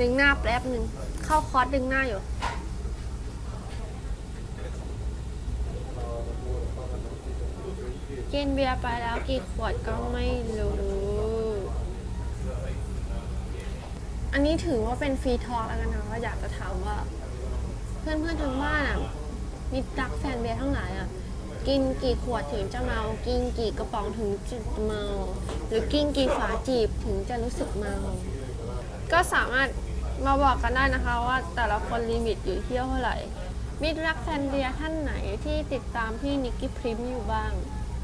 ดึงหน้าแป๊บหนึ่งเข้าคอร์สดึงหน้าอยู่กินเบียร์ไปแล้วกี่ขวดก็ไม่รู้ อันนี้ถือว่าเป็นฟรีทอล์กแล้วกันนะว่าอยากจะถามว่า เพื่อนๆทางบ้านอะ มีรักแฟนเบียร์ทั้งหลายอะ กินกี่ขวดถึงจะเมา กินกี่กระป๋องถึงจะเมา หรือกินกี่ฝาจีบถึงจะรู้สึกเมา ก็สามารถมาบอกกันได้นะคะว่าแต่ละคนลิมิตอยู่ที่เท่าไหร่มีรักแฟนเบียร์ท่านไหนที่ติดตามพี่นิกกี้พริมอยู่บ้าง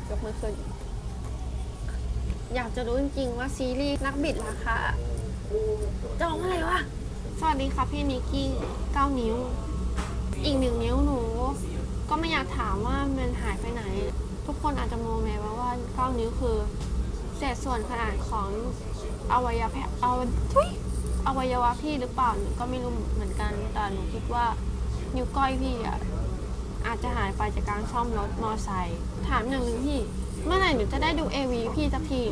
ยกมือขึ้น อยากจะรู้จริงๆว่าซีรีส์นักบิดราคาจอกว่าอะไรวะสวัสดีค่ะพี่นิกกี้เก้านิ้ว อีกหนึ่งนิ้ว ไม่อยากถามว่ามันหายไปไหน ทุกคนอาจจะมองแม้ว่าว่าเก้านิ้วคือเศษส่วนขนาดของอวัยวะพเอาทุยอวัยวะพี่หรือเปล่าหนูก็ไม่รู้เหมือนกันแต่หนูคิดว่านิ้วก้อยพี่อะอาจจะหายไปจากการซ่อมรถมอไซค์ถามอย่างหนึ่งพี่ เมื่อไหร่หนูจะได้ดู AV พี่สักที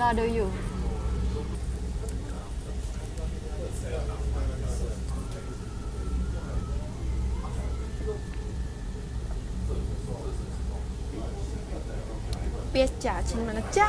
รอดูอยู่ เปียจ๋าฉันมาแล้วจ้า